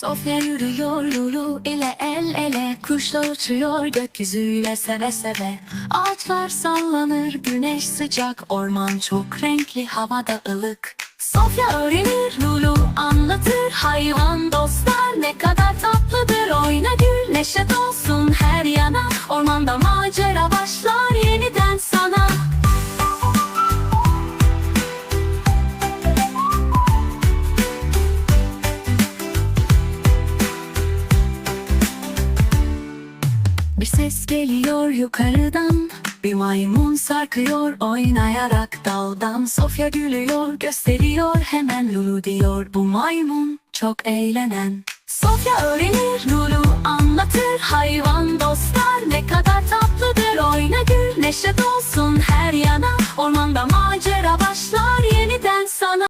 Sofya yürüyor Lulu ile el ele. Kuşlar uçuyor gökyüzüyle seve seve. Ağaçlar sallanır güneş sıcak. Orman çok renkli havada ılık. Sofya öğrenir Lulu anlatır. Hayvan dostlar ne kadar Bir ses geliyor yukarıdan. Bir maymun sarkıyor oynayarak daldan. Sofya gülüyor gösteriyor hemen Lulu diyor. Bu maymun çok eğlenen. Sofya öğrenir Lulu anlatır. Hayvan dostlar ne kadar tatlıdır. Oyna gül neşe dolsun her yana. Ormanda macera